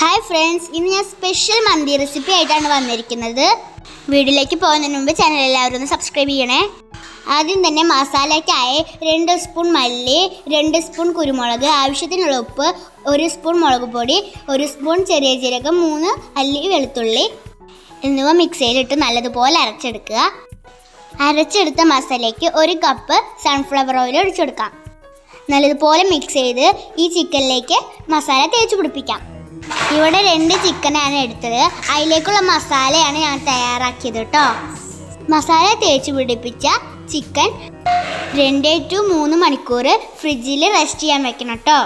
Hi friends ഇന്ന് ഞാൻ special മന്തി recipe ആയിട്ടാണ് വന്നിരിക്കുന്നത്. വീട്ടിലേക്ക് പോകുന്നതിന് മുമ്പ് ചാനൽ എല്ലാവരും ഒന്ന് സബ്സ്ക്രൈബ് ചെയ്യണേ. ആദ്യം തന്നെ മസാലയ്ക്കായി രണ്ട് സ്പൂൺ മല്ലി രണ്ട് സ്പൂൺ കുരുമുളക് ആവശ്യത്തിനുള്ള ഉപ്പ് ഒരു സ്പൂൺ മുളക് പൊടി ഒരു സ്പൂൺ ചെറിയ ജീരകം മൂന്ന് അല്ലി വെളുത്തുള്ളി എന്നിവ മിക്സിയിലിട്ട് നല്ലതുപോലെ അരച്ചെടുക്കുക. അരച്ചെടുത്ത മസാലയ്ക്ക് ഒരു കപ്പ് സൺഫ്ലവർ ഓയിൽ ഒഴിച്ചെടുക്കാം. നല്ലതുപോലെ മിക്സ് ചെയ്ത് ഈ ചിക്കനിലേക്ക് മസാല തേച്ച് പിടിപ്പിക്കാം. ഇവിടെ രണ്ട് ചിക്കനാണ് എടുത്തത്. അതിലേക്കുള്ള മസാലയാണ് ഞാൻ തയ്യാറാക്കിയത് കേട്ടോ. മസാല തേച്ച് പിടിപ്പിച്ച ചിക്കൻ രണ്ട് ടു മൂന്ന് മണിക്കൂർ ഫ്രിഡ്ജിൽ റെസ്റ്റ് ചെയ്യാൻ വെക്കണം കേട്ടോ.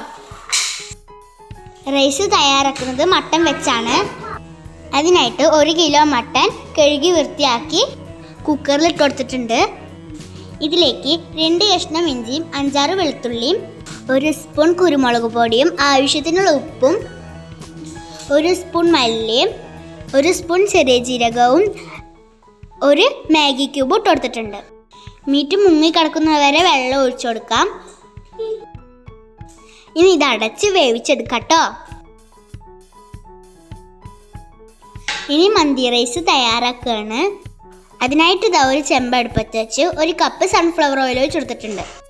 റൈസ് തയ്യാറാക്കുന്നത് മട്ടൻ വെച്ചാണ്. അതിനായിട്ട് ഒരു കിലോ മട്ടൻ കഴുകി വൃത്തിയാക്കി കുക്കറിൽ ഇട്ട് കൊടുത്തിട്ടുണ്ട്. ഇതിലേക്ക് രണ്ട് കഷ്ണം ഇഞ്ചിയും അഞ്ചാറ് വെളുത്തുള്ളിയും ഒരു സ്പൂൺ കുരുമുളക് പൊടിയും ആവശ്യത്തിനുള്ള ഉപ്പും ഒരു സ്പൂൺ മല്ലിയും ഒരു സ്പൂൺ ചെറിയ ജീരകവും ഒരു മാഗി ക്യൂബ് ഇട്ട് കൊടുത്തിട്ടുണ്ട്. മീറ്റ് മുങ്ങി കിടക്കുന്നവരെ വെള്ളം ഒഴിച്ചു കൊടുക്കാം. ഇനി ഇത് അടച്ച് വേവിച്ചെടുക്കാം കേട്ടോ. ഇനി മന്തി റൈസ് തയ്യാറാക്കുകയാണ്. അതിനായിട്ട് ഇതാ ഒരു ചെമ്പ് അടുപ്പത്ത് വെച്ച് ഒരു കപ്പ് സൺഫ്ലവർ ഓയിൽ ഒഴിച്ച് കൊടുത്തിട്ടുണ്ട്.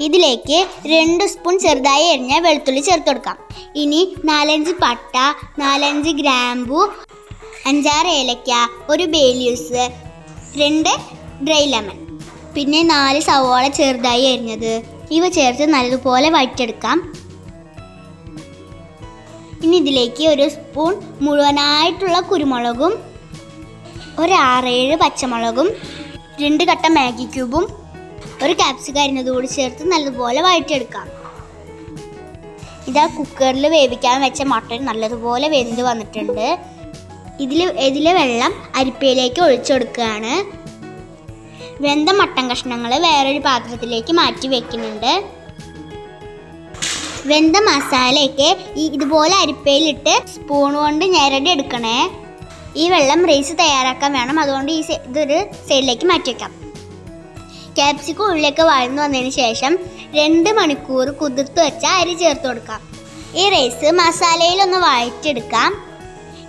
ഇതിലേക്ക് രണ്ട് സ്പൂൺ ചെറുതായി എരിഞ്ഞ വെളുത്തുള്ളി ചേർത്ത് കൊടുക്കാം. ഇനി നാലഞ്ച് പട്ട നാലഞ്ച് ഗ്രാമ്പു അഞ്ചാറ് ഏലക്ക ഒരു ബേലിയൂസ് രണ്ട് ഡ്രൈ ലെമൺ പിന്നെ നാല് സവോള ചെറുതായി എരിഞ്ഞത് ഇവ ചേർത്ത് നല്ലതുപോലെ വഴറ്റെടുക്കാം ഇനി ഇതിലേക്ക് ഒരു സ്പൂൺ മുഴുവനായിട്ടുള്ള കുരുമുളകും ഒരു ആറേഴ് പച്ചമുളകും രണ്ട് കട്ട മാഗി ക്യൂബും ഒരു ക്യാപ്സിക്കം അരിഞ്ഞത് കൂടി ചേർത്ത് നല്ലതുപോലെ വഴറ്റിയെടുക്കാം. ഇതാ കുക്കറിൽ വേവിക്കാൻ വെച്ച മട്ടൺ നല്ലതുപോലെ വെന്ത് വന്നിട്ടുണ്ട്. ഇതിൽ ഇതിലെ വെള്ളം അരിപ്പയിലേക്ക് ഒഴിച്ചെടുക്കുകയാണ് വെന്ത മട്ടൻ കഷ്ണങ്ങൾ വേറൊരു പാത്രത്തിലേക്ക് മാറ്റി വെക്കുന്നുണ്ട്. വെന്ത മസാലയൊക്കെ ഈ ഇതുപോലെ അരിപ്പയിലിട്ട് സ്പൂൺ കൊണ്ട് ഞെരടി എടുക്കണേ. ഈ വെള്ളം റൈസ് തയ്യാറാക്കാൻ വേണം. അതുകൊണ്ട് ഈ ഇതൊരു സൈഡിലേക്ക് മാറ്റി വെക്കാം. ക്യാപ്സിക്കം ഉള്ളിലേക്ക് വഴന്നു വന്നതിന് ശേഷം രണ്ട് മണിക്കൂർ കുതിർത്ത് വെച്ച അരി ചേർത്ത് കൊടുക്കാം. ഈ റൈസ് മസാലയിലൊന്ന് വഴറ്റെടുക്കാം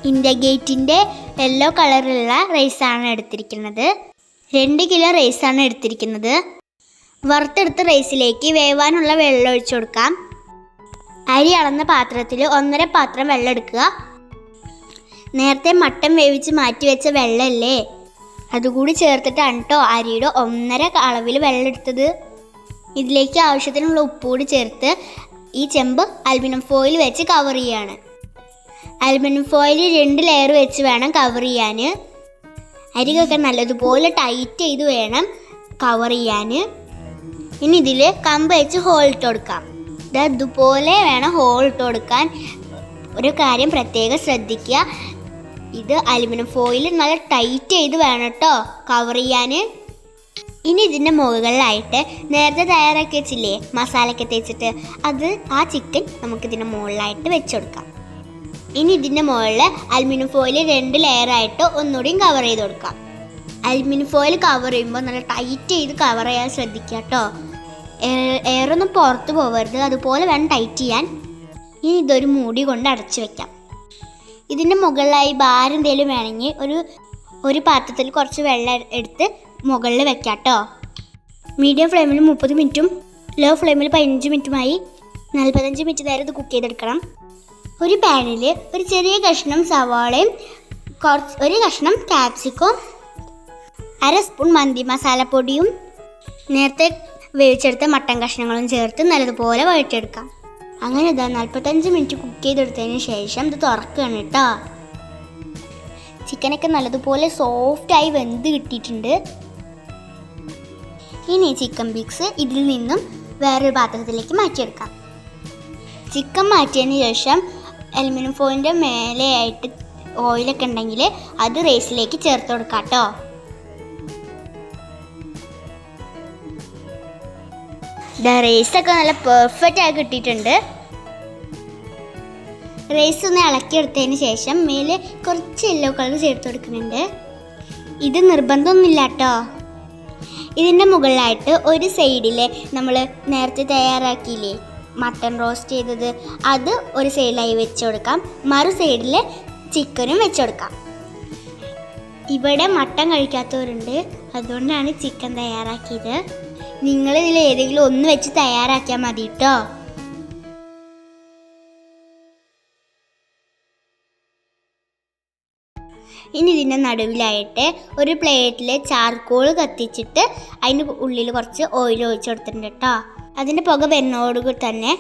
ഇന്ത്യ ഗേറ്റിന്റെ യെല്ലോ കളറിലുള്ള റൈസാണ് എടുത്തിരിക്കുന്നത്. രണ്ട് കിലോ റൈസാണ് എടുത്തിരിക്കുന്നത്. വറുത്തെടുത്ത റൈസിലേക്ക് വേവാനുള്ള വെള്ളം ഒഴിച്ചു കൊടുക്കാം. അരി അളന്ന പാത്രത്തിൽ ഒന്നര പാത്രം വെള്ളം എടുക്കുക. നേരത്തെ മട്ടൻ വേവിച്ച് മാറ്റി വെച്ച വെള്ളമല്ലേ? അതുകൂടി ചേർത്തിട്ടാണ് കേട്ടോ അരിയുടെ ഒന്നര അളവിൽ വെള്ളം എടുത്തത്. ഇതിലേക്ക് ആവശ്യത്തിനുള്ള ഉപ്പ് കൂടി ചേർത്ത് ഈ ചെമ്പ് അലുമിനിയം ഫോയിൽ വെച്ച് കവർ ചെയ്യാണ്. അലുമിനിയം ഫോയിൽ രണ്ട് ലെയർ വെച്ച് വേണം കവർ ചെയ്യാൻ അരികൊക്കെ നല്ലതുപോലെ ടൈറ്റ് ചെയ്ത് വേണം കവർ ചെയ്യാൻ ഇനി ഇതിൽ കമ്പ് വെച്ച് ഹോൾ ഇട്ട് കൊടുക്കാം. ഇതുപോലെ വേണം ഹോൾ ഇട്ട് കൊടുക്കാൻ. ഒരു കാര്യം പ്രത്യേകം ശ്രദ്ധിക്കുക. ഇത് അലുമിനിയം ഫോയിൽ നല്ല ടൈറ്റ് ചെയ്ത് വേണം കേട്ടോ കവർ ചെയ്യാൻ. ഇനി ഇതിന്റെ മുകളിലായിട്ട് നേരത്തെ തയ്യാറാക്കി വെച്ചില്ലേ മസാലയൊക്കെ തേച്ചിട്ട് അത് ആ ചിക്കൻ നമുക്ക് ഇതിന്റെ മുകളിലായിട്ട് വെച്ച് കൊടുക്കാം. ഇനി ഇതിന്റെ മുകളിൽ അലുമിനിയം ഫോയിൽ രണ്ട് ലെയറായിട്ട് ഒന്നുകൂടിയും കവർ ചെയ്ത് കൊടുക്കാം. അലുമിനിയം ഫോയിൽ കവർ ചെയ്യുമ്പോൾ നല്ല ടൈറ്റ് ചെയ്ത് കവർ ചെയ്യാൻ ശ്രദ്ധിക്കുക കേട്ടോ എയറൊന്നും പുറത്ത് പോകരുത് അതുപോലെ വേണം ടൈറ്റ് ചെയ്യാൻ. ഇനി ഇതൊരു മൂടി കൊണ്ട് അടച്ചു വെക്കാം. ഇതിന്റെ മുകളിലായി ഭാരം എന്തെങ്കിലും വേണമെങ്കിൽ ഒരു ഒരു പാത്രത്തിൽ കുറച്ച് വെള്ളം എടുത്ത് മുകളിൽ വെക്കാം കേട്ടോ മീഡിയം ഫ്ലെയിമിൽ മുപ്പത് മിനിറ്റും ലോ ഫ്ലെയിമിൽ പതിനഞ്ച് മിനിറ്റുമായി നാൽപ്പത്തഞ്ച് മിനിറ്റ് നേരം ഇത് കുക്ക് ചെയ്തെടുക്കണം. ഒരു പാനിൽ ഒരു ചെറിയ കഷ്ണം സവാളയും കുറച്ച് ഒരു കഷ്ണം ക്യാപ്സിക്കവും അര സ്പൂൺ മന്തി മസാലപ്പൊടിയും നേരത്തെ വേവിച്ചെടുത്ത മട്ടൻ കഷ്ണങ്ങളും ചേർത്ത് നല്ലതുപോലെ വഴറ്റിയെടുക്കാം. അങ്ങനെ ഇതാ നാൽപ്പത്തഞ്ച് മിനിറ്റ് കുക്ക് ചെയ്തെടുത്തതിന് ശേഷം ഇത് തുറക്കുകയാണ് കേട്ടോ. ചിക്കനൊക്കെ നല്ലതുപോലെ സോഫ്റ്റായി വെന്ത് കിട്ടിയിട്ടുണ്ട്. ഇനി ചിക്കൻ പീക്സ് ഇതിൽ നിന്നും വേറൊരു പാത്രത്തിലേക്ക് മാറ്റിയെടുക്കാം. ചിക്കൻ മാറ്റിയതിന് ശേഷം അലുമിനിയം ഫോയിലിന്റെ മേലെയായിട്ട് ഓയിലൊക്കെ ഉണ്ടെങ്കിൽ അത് റൈസിലേക്ക് ചേർത്ത് കൊടുക്കാം കേട്ടോ. റൈസൊക്കെ നല്ല പെർഫെക്റ്റ് ആയി കിട്ടിയിട്ടുണ്ട്. റൈസ് ഒന്ന് ഇളക്കിയെടുത്തതിന് ശേഷം മേലെ കുറച്ച് യെല്ലോ കളർ ചേർത്ത് കൊടുക്കുന്നുണ്ട്. ഇത് നിർബന്ധമൊന്നുമില്ല കേട്ടോ ഇതിന്റെ മുകളിലായിട്ട് ഒരു സൈഡിൽ നമ്മൾ നേരത്തെ തയ്യാറാക്കിയില്ലേ? മട്ടൺ റോസ്റ്റ് ചെയ്തത്. അത് ഒരു സൈഡിലായി വെച്ച് കൊടുക്കാം. മറു സൈഡിൽ ചിക്കനും വെച്ച് കൊടുക്കാം. ഇവിടെ മട്ടൺ കഴിക്കാത്തവരുണ്ട്. അതുകൊണ്ടാണ് ചിക്കൻ തയ്യാറാക്കിയത്. നിങ്ങൾ ഇതിൽ ഏതെങ്കിലും ഒന്ന് വെച്ച് തയ്യാറാക്കിയാൽ മതി കേട്ടോ ഇനി ഇതിന്റെ നടുവിലായിട്ട് ഒരു പ്ലേറ്റിൽ ചാർക്കോൾ കത്തിച്ചിട്ട് അതിന്റെ ഉള്ളിൽ കുറച്ച് ഓയിൽ ഒഴിച്ച് കൊടുത്തിട്ടുണ്ട് കേട്ടോ അതിന്റെ പുക വരുന്നതോടുകൂടി തന്നെ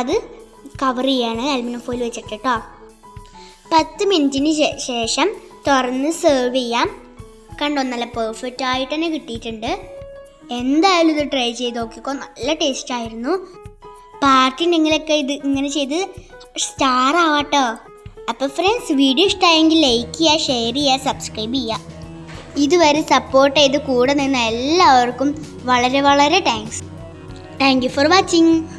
അത് കവർ ചെയ്യാണ് അലുമിനിയം ഫോയിൽ വെച്ചിട്ട് കേട്ടോ പത്ത് മിനിറ്റിന് ശേഷം തുറന്ന് സെർവ് ചെയ്യാം. കണ്ടോ നല്ല പെർഫെക്റ്റ് ആയിട്ട് തന്നെ കിട്ടിയിട്ടുണ്ട്. എന്തായാലും ഇത് ട്രൈ ചെയ്ത് നോക്കിക്കോ. നല്ല ടേസ്റ്റ് ആയിരുന്നു. പാർട്ടി നിങ്ങളൊക്കെ ഇത് ഇങ്ങനെ ചെയ്ത് സ്റ്റാർ ആവാട്ടോ. അപ്പോൾ ഫ്രണ്ട്സ് വീഡിയോ ഇഷ്ടമായെങ്കിൽ ലൈക്ക് ചെയ്യുക ഷെയർ ചെയ്യുക സബ്സ്ക്രൈബ് ചെയ്യുക. ഇതുവരെ സപ്പോർട്ട് ചെയ്ത് കൂടെ നിന്ന എല്ലാവർക്കും വളരെ വളരെ thanks thank you for watching